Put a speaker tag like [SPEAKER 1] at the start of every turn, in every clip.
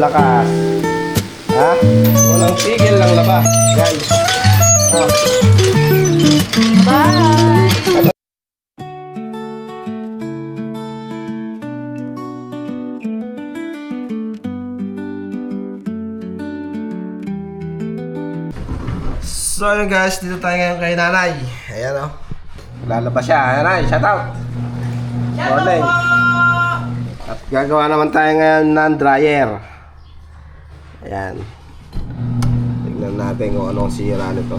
[SPEAKER 1] laba. Walang tigil lang laba, guys. Oh.
[SPEAKER 2] Bye!
[SPEAKER 1] So yun guys, dito tayo ngayon kay nanay. Ayan o. Oh. Lalabas siya. Nanay, shout out. Morning. At gagawa naman tayo ngayon ng dryer. Ayan. Tignan natin kung anong sira nito.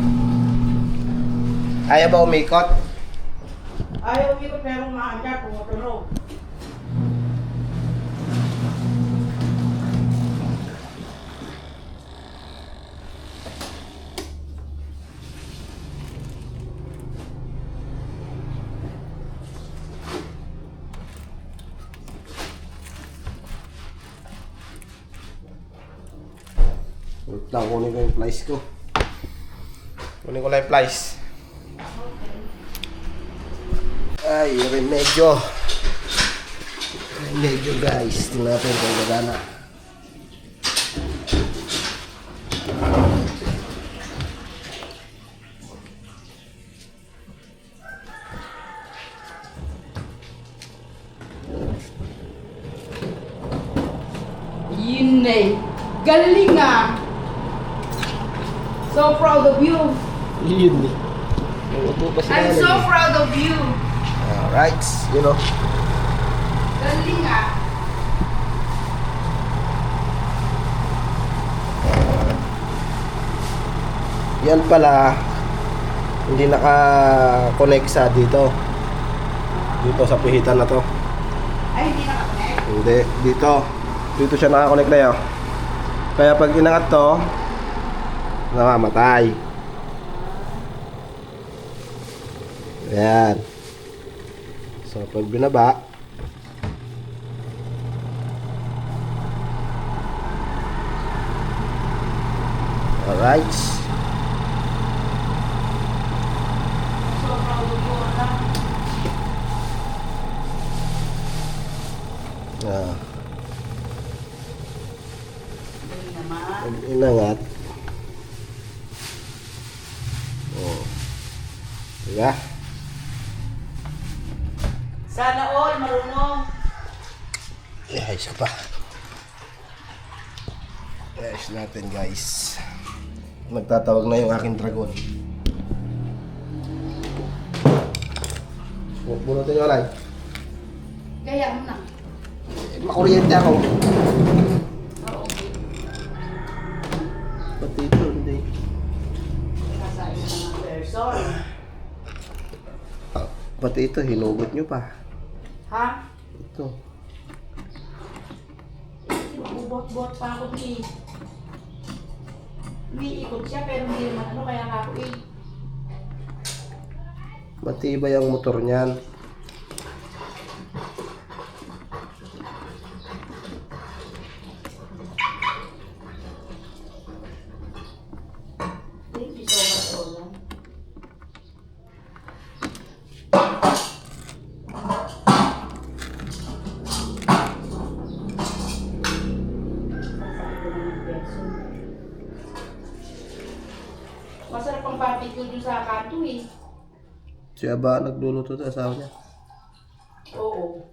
[SPEAKER 1] Kaya ba umikot?
[SPEAKER 3] Ayaw ko pero maaga kung
[SPEAKER 1] lang, kunin ko yung plies ko. Kunin ko lang yung plies. Ay, remedyo. Remedyo guys. Tingnan natin kung gagana.
[SPEAKER 3] Yun eh. Galing ah. So proud of you.
[SPEAKER 1] Yun eh. Umupo pa si
[SPEAKER 3] I'm so proud of you.
[SPEAKER 1] Alright, you know.
[SPEAKER 3] Galing ah.
[SPEAKER 1] Yan pala, hindi naka-connect sa dito. Dito sa pihitan na to.
[SPEAKER 3] Ay, hindi nakakonect.
[SPEAKER 1] Hindi, dito. Dito siya nakakonect na yun. Kaya pag inangat to, namamatay. Ayan. So, pag binaba, Alright. Ah, inangat. Oh. Diba?
[SPEAKER 3] Sana all marunong.
[SPEAKER 1] Eh, ayos ka pa. Ayos natin guys. Nagtatawag na yung aking dragon. Bu- Bunutin nyo alay.
[SPEAKER 3] Kaya mo na.
[SPEAKER 1] Eh, makuryente ako.
[SPEAKER 3] Oo, okay.
[SPEAKER 1] Pati ito, hindi.
[SPEAKER 3] Kasain na ng person.
[SPEAKER 1] Ah, pati ito, hinugot nyo pa.
[SPEAKER 3] Ha?
[SPEAKER 1] Ito.
[SPEAKER 3] Bubot-bot pa ako ni. Umiikot siya pero hindi naman ano kaya ako eh.
[SPEAKER 1] Matibay ang motor niyan.
[SPEAKER 3] Sa kanto eh.
[SPEAKER 1] Siya ba nagluluto sa asawa niya?
[SPEAKER 3] Oo.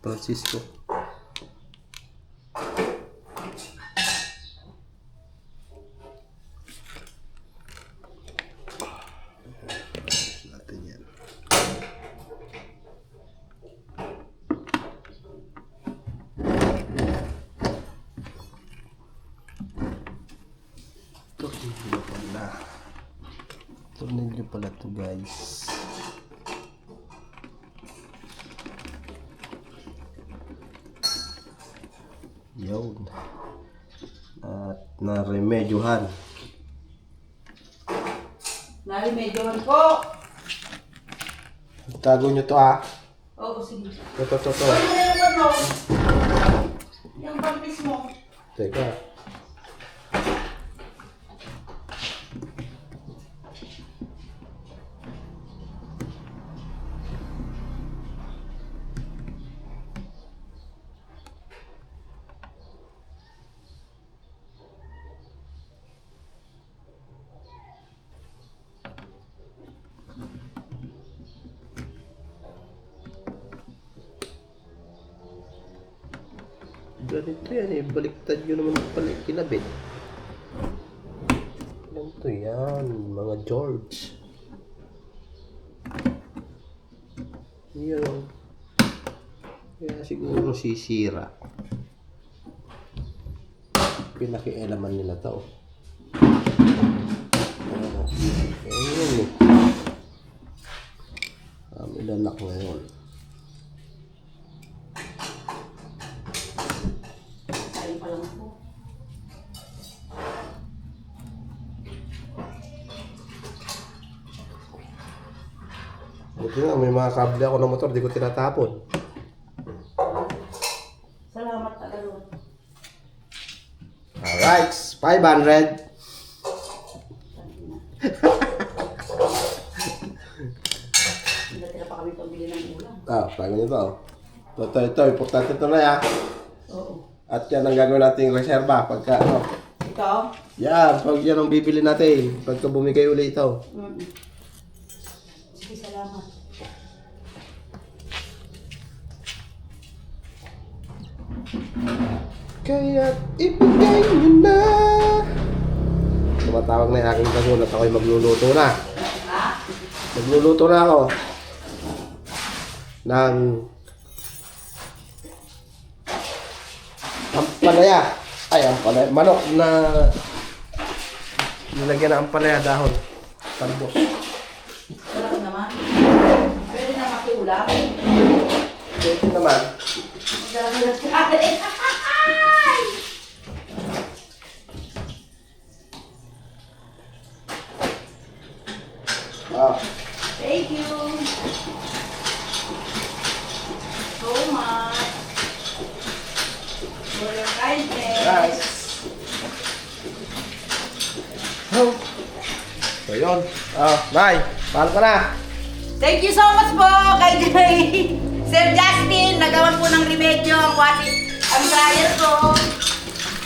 [SPEAKER 1] Francisco. Natin yan. Tornilyo pala. Tornilyo pala to guys. Yun. At na-remedyohan.
[SPEAKER 3] Narimedyohan ko.
[SPEAKER 1] Tago nyo to ah.
[SPEAKER 3] Oo, sige.
[SPEAKER 1] Ito, ito, ito.
[SPEAKER 3] Ano na yung ano? Yung bampis mo.
[SPEAKER 1] Teka. Ganito yan eh. Baliktad nyo naman pala kinabit. Ganito yan. Mga George. Yan. Kaya siguro sisira. Pinakialaman nila to. Ayun eh. Um, ilalak ngayon. Nga, may mga kable ako ng motor, di ko tinatapon.
[SPEAKER 3] Salamat talaga.
[SPEAKER 1] Alright, 500.
[SPEAKER 3] Hindi pa kami pambili ng ulam.
[SPEAKER 1] Ah, tago nyo to. Ito, ito, ito, importante ito na ya.
[SPEAKER 3] Oo.
[SPEAKER 1] At yan ang gagawin nating reserva pagka, ano.
[SPEAKER 3] Ikaw?
[SPEAKER 1] Yan, pag yan ang bibili natin. Pagka bumigay uli ito.
[SPEAKER 3] Mm. Sige, salamat.
[SPEAKER 1] Kaya ibigay nyo na. Tumatawag na yung aking kasunat. Ako'y magluluto na. Magluluto na ako. Ng ampalaya. Ay, ampalaya. Manok na nilagyan ng ampalaya dahon. Talbos.
[SPEAKER 3] Sarap naman. Pwede na makiulam.
[SPEAKER 1] Ito naman.
[SPEAKER 3] Magdala na sa akin.
[SPEAKER 1] Ah,
[SPEAKER 3] Thank you. So much. For your kindness.
[SPEAKER 1] guys. Oh. So yun. Ah, bye. Mahal na.
[SPEAKER 3] Thank you so much po kay kay Sir Justin. Nagawan po ng remedyo ang washing ang dryer ko.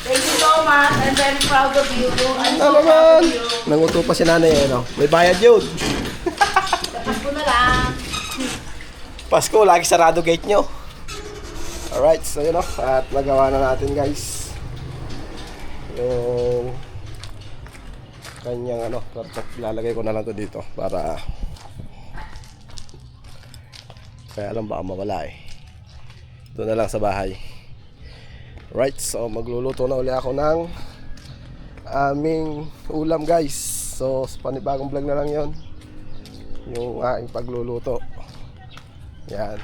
[SPEAKER 3] Thank you so much. I'm very proud of you. I'm so
[SPEAKER 1] Ano
[SPEAKER 3] proud
[SPEAKER 1] naman?
[SPEAKER 3] of you.
[SPEAKER 1] Nanguto pa si nanay, ano? May bayad yun.
[SPEAKER 3] Tapos ko na lang.
[SPEAKER 1] Pasko, lagi sarado gate nyo. Alright, so yun o. At nagawa na natin guys. Yung kanyang ano, perfect. Lalagay ko na lang to dito para kaya alam baka mawala eh. Doon na lang sa bahay. Right, so magluluto na uli ako ng aming ulam guys. So, sa panibagong vlog na lang yon Yung aking pagluluto. Yan.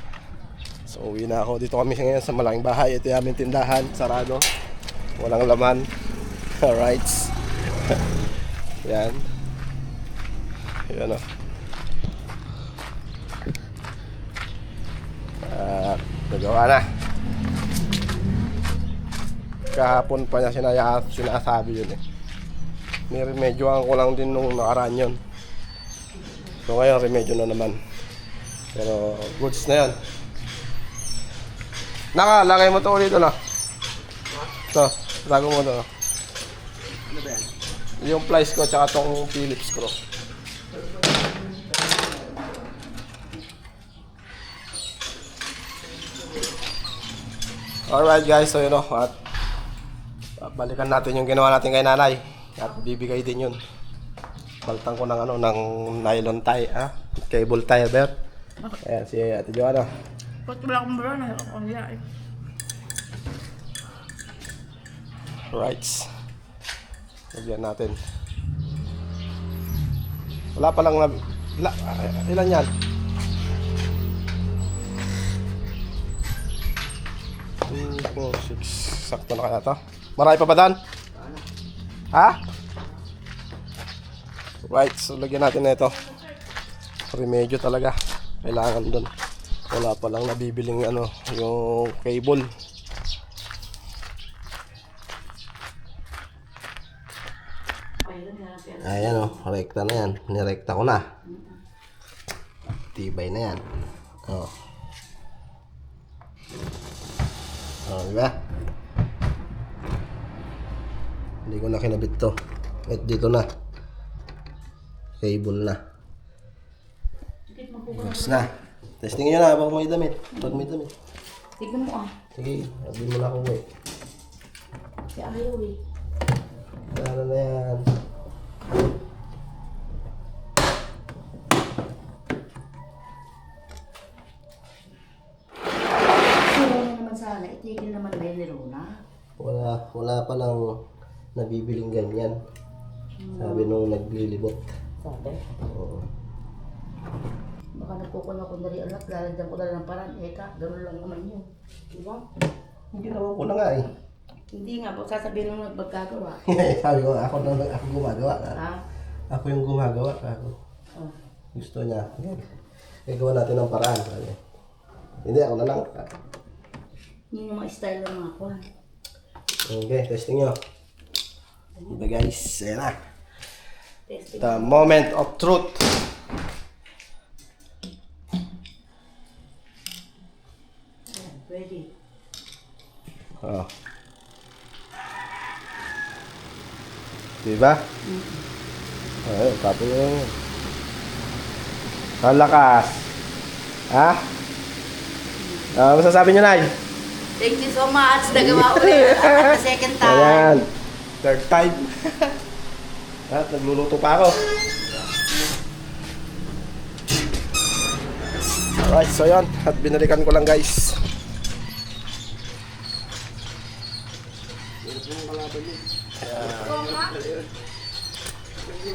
[SPEAKER 1] So uwi na ako. Dito kami ngayon sa malaking bahay. Ito yung aming tindahan. Sarado. Walang laman. Alright. Yan. Yan o. At nagawa na. Kahapon pa niya sinaya, sinasabi yun eh. Niremedyoan ko lang din nung nakaraan yun. So ngayon, remedyo na naman. Pero goods na yan. Naka, lagay mo to ulit na. Ito, tago mo to. Ano ba yan? Yung plies ko tsaka tong Phillips screw. Alright guys, so yun o. At balikan natin yung ginawa natin kay nanay. At bibigay din yun. Baltan ko ng ano, ng nylon tie, ah. Cable tie, Bert. Ayan, si Ate Joanna.
[SPEAKER 3] Ba't wala akong bro na ako eh.
[SPEAKER 1] Right. Lagyan natin. Wala pa lang na... La, ilan yan? Two, four, six. Sakto na kaya to. Marami pa ba dan? Ha? Right, so lagyan natin na ito. Remedyo talaga. Kailangan doon. Wala pa lang nabibiling ano, yung cable. Ayan o, oh, rekta na yan. Nirekta ko na. Tibay na yan. Oh. Oh, di ba? Hindi ko na kinabit to. At dito na. Cable na. Tapos na. Testingin nyo na habang may damit. Pag may damit.
[SPEAKER 3] Tignan mo ah.
[SPEAKER 1] Sige, sabihin mo na ako eh.
[SPEAKER 3] Si ayaw eh.
[SPEAKER 1] Ano na yan?
[SPEAKER 3] Pero na naman sana, itigil naman ba yun ni Rona?
[SPEAKER 1] Wala, wala pa lang nabibiling ganyan. Sabi nung naglilibot.
[SPEAKER 3] Sabi.
[SPEAKER 1] Oo.
[SPEAKER 3] Baka nagkukon ako dari anak, lalagyan ko na lang ng parang, eka, gano'n lang naman yun. Diba?
[SPEAKER 1] Ginawa ko na nga eh.
[SPEAKER 3] Hindi nga po, sasabihin mo magpagkagawa.
[SPEAKER 1] Sabi ko, ako na ako gumagawa.
[SPEAKER 3] Ha?
[SPEAKER 1] Ako yung gumagawa. Ako.
[SPEAKER 3] Oh.
[SPEAKER 1] Gusto niya. Eh, gawa natin ng paraan. Sabi. Hindi, ako na lang.
[SPEAKER 3] Yun yung mga style ng mga kwan.
[SPEAKER 1] Okay, testing nyo. Ito guys, ayan na. The moment of truth.
[SPEAKER 3] Ready.
[SPEAKER 1] Oh. Diba? Ayun, tapos yun. Ang lakas. Ha? Ah, masasabi nyo, Nay?
[SPEAKER 3] Thank you so much. Nagawa ulit at the second time.
[SPEAKER 1] Ayan. Third time. At nagluluto pa ako. Alright, so yun. At binalikan ko lang guys.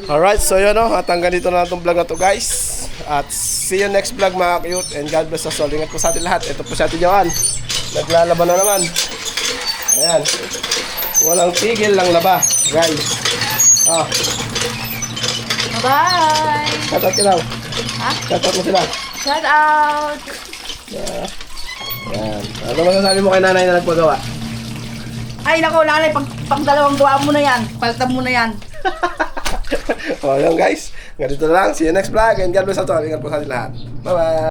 [SPEAKER 1] Alright, so yun no. At hanggang dito na itong vlog na to guys. At see you next vlog mga cute. And God bless us all. Ingat po sa atin lahat. Ito po si Ate Joanne. Naglalaban na naman. Ayan. Walang tigil lang laba, guys. Ah,
[SPEAKER 3] Bye!
[SPEAKER 1] shoutout ka daw.
[SPEAKER 3] Ha?
[SPEAKER 1] Shoutout mo sila.
[SPEAKER 3] Shout out!
[SPEAKER 1] Ayan. Ano masasabi mo kay nanay na nagpagawa?
[SPEAKER 3] Ay, nako, nanay, pag, pag dalawang gawa mo na yan. Palitan mo na yan.
[SPEAKER 1] o, yun guys. Ganito na lang. See you next vlog. And God bless us all. Ingat po sa atin lahat. Bye-bye.